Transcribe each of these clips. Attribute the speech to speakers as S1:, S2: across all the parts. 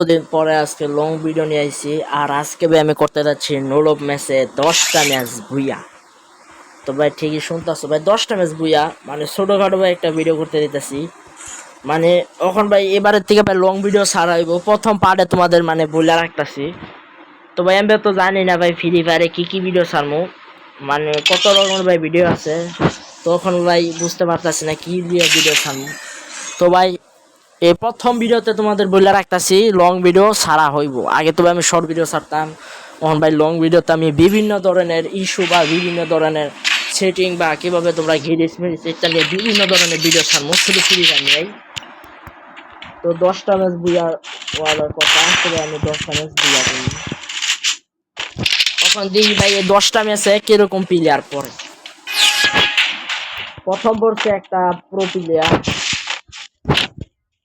S1: দিন পরে আজকে লং ভিডিও নিয়ে আইছি, আর আজকে ভাই আমি করতে যাচ্ছি নোলব ম্যাচে দশটা ম্যাচ বুইয়া তো ভাই ঠিকই শুনতেছো, ভাই দশটা ম্যাচ বুইয়া মানে ছোটোখাটো ভাই একটা ভিডিও করতে দিতেছি। মানে এখন ভাই এবারের থেকে ভাই লং ভিডিও ছাড়াইব প্রথম পার্টে তোমাদের মানে বলে রাখতেছি। তো ভাই আমি তো জানি না ভাই ফ্রি ফায়ারে কি কি ভিডিও ছাড়মু মানে কত রকমের ভাই ভিডিও আছে তখন ভাই বুঝতে পারতাছি না কি দিয়ে ভিডিও ছাড়মু। তো ভাই এই প্রথম ভিডিওতে তোমাদের বলে রাখতাছি লং ভিডিও ছাড়া হইব। আগে তো আমি শর্ট ভিডিও ছাড়তাম, এখন ভাই লং ভিডিওতে আমি বিভিন্ন ধরনের ইস্যু বা বিভিন্ন ধরনের সেটিং বা কীভাবে তোমরা ঘিরিস মিরিস ইত্যাদি বিভিন্ন ধরনের ভিডিও ছাড়বো, শুধু ফ্রি আমি এই তো দশটা ম্যাচ বুঝার ওয়ালার কথা তবে আমি দশটা ম্যাচ বুঝা করি তখন দেখি ভাই এই দশটা ম্যাচে কীরকম প্লেয়ার পরে প্রথম পড়ছে একটা প্রো প্লেয়ার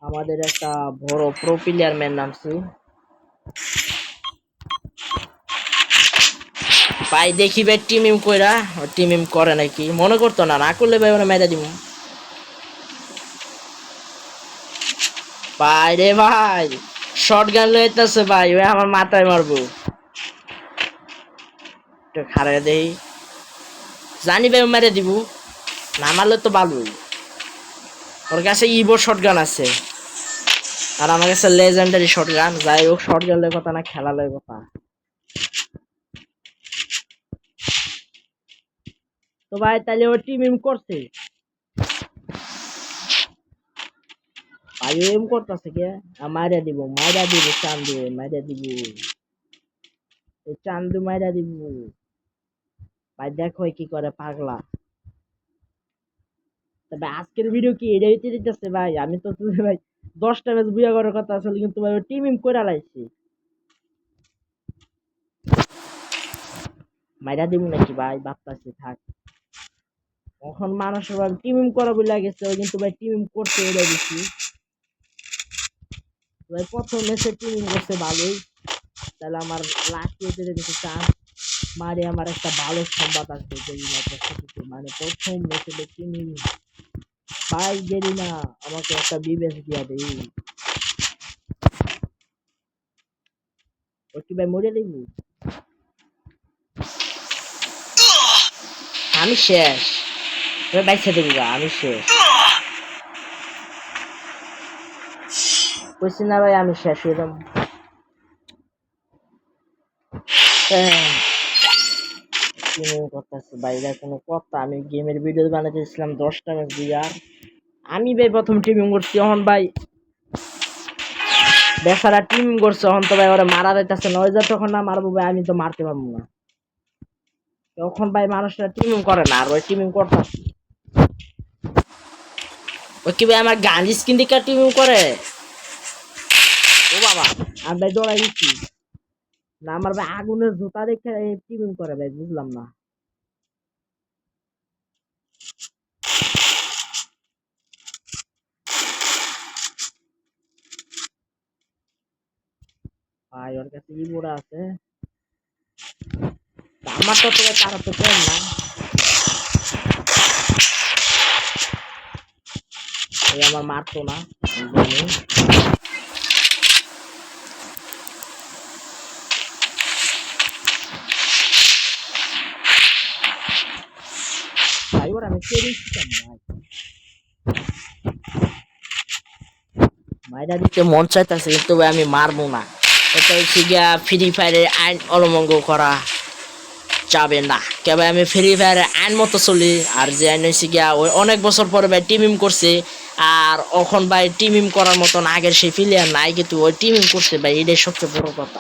S1: আমাদের একটা বড় প্রো প্লেয়ার ম্যান নামছি। ভাই, দেখি ভাই টিম ইম কইরা টিম ইম করে নাকি। মনে করতো না না করলে ভাই ওরা মেদা দিব ভাই রে ভাই শর্ট গান লইতেছে ভাই ওই আমার মাথায় মারবো। একটু খারে দেই। জানি ভাই মেরে দিব, না মারলে তো ভালোই। ওর কাছে ইভো শর্ট গান আছে। আর আমার কাছে লেজেন্ডারি শর্ট গান যাই হোক শর্ট গান কথা না, খেলা লয় কথা। তো ভাই, তাহলে ও টিম ইম করছে? ভাই এম করতেছে কে? মাইরা দিব মাইরা দিব, চান্দু, মাইরা দিব। চান্দু মাইরা দিব। ভাই, দেখো কি করে পাগলা। তবে আজকের ভিডিও কি এটা হইতে দিতেছে ভাই? আমি তো, ভাই দশটা ম্যাচ বুয়া করার কথা আসলে কিন্তু ভাই টিম ইম করে লাইছি। মাইরা দিব নাকি ভাই, ভাবতাছি, থাক। এখন মানুষ ভাই টিম ইম করা বলে গেছে কিন্তু ভাই টিম ইম করতে এটা দিছি ভাই প্রথম ম্যাচে টিম ইম করছে ভালোই। তাহলে আমার লাস্ট হইতে দেখেছি চান্স মারে আমার একটা ভালো সংবাদ আছে যে মানে প্রথম ম্যাচে টিম ইম ভাই গেলি না। আমাকে একটা বিবেস দিয়া দেই। ও কি ভাই মরে দেখবি আমি শেষ। তুমি বাইসে দেবি গা, আমি শেষ। কইছি না ভাই আমি শেষ হয়ে যাব। করতেছে বাইরে কোনো কথা। আমি গেমের ভিডিও বানাতেছিলাম দশটা ম্যাচ দিয়ে আর আমি ভাই প্রথম টিমিং করছি এখন ভাই। বেচারা টিম করছে এখন তো ভাই, ওরা মারা যাইতেছে। না ওই যে তখন না মারবো ভাই, আমি তো মারতে পারব না। তখন ভাই মানুষরা টিমিং করে না, আর ওই টিমিং করতেছে। ওই কি ভাই, আমার গান স্কিন দিকে টিমিং করে? ও বাবা আমি ভাই দৌড়াই দিচ্ছি। না, আমার ভাই আগুনের জুতা দেখে টিমিং করে ভাই, বুঝলাম না। ভাই, ওর কাছে আছে? আমার তো তোকে না। আমার মারতো না, আমি মাইরা দিতে মন চাইতেছে, কিন্তু আমি মারবো না। হচ্ছে গিয়া ফ্রি ফায়ারের আইন অলমঙ্গ করা যাবে না। কেবল আমি ফ্রি ফায়ারের আইন মতো চলি, আর যে আইন হচ্ছে গিয়া ওই অনেক বছর পরে ভাই টিম ইম করছে, আর এখন ভাই টিম ইম করার মতন আগের সেই প্লেয়ার নাই, কিন্তু ওই টিম ইম করছে ভাই, এটাই সবচেয়ে বড় কথা।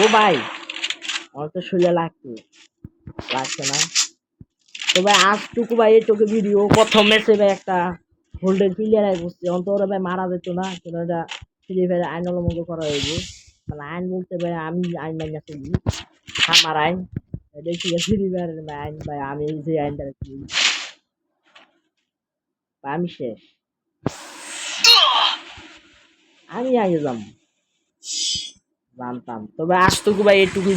S1: ও ভাই, আমার তো শুলে লাগছে। লাগছে না। তো ভাই, আজটুকু ভাই, এটুকু ভিডিও প্রথম ম্যাচে ভাই একটা হোল্ডের প্লেয়ার আই বসছে অন্তর ভাই মারা যেত না, কেন এটা ফ্রি ফায়ারে আইন অবলম্বন করা হয়েছে মানে আইন বলতে ভাই আমি আইন মাইনা চলি আমার আইন কি ফ্রি ফায়ারের আইন? ভাই আমি যে আইনটা চলি ভাই আমি শেষ। আমি আগে যাম। জানতাম। তবে আজটুকু ভাই এটুকু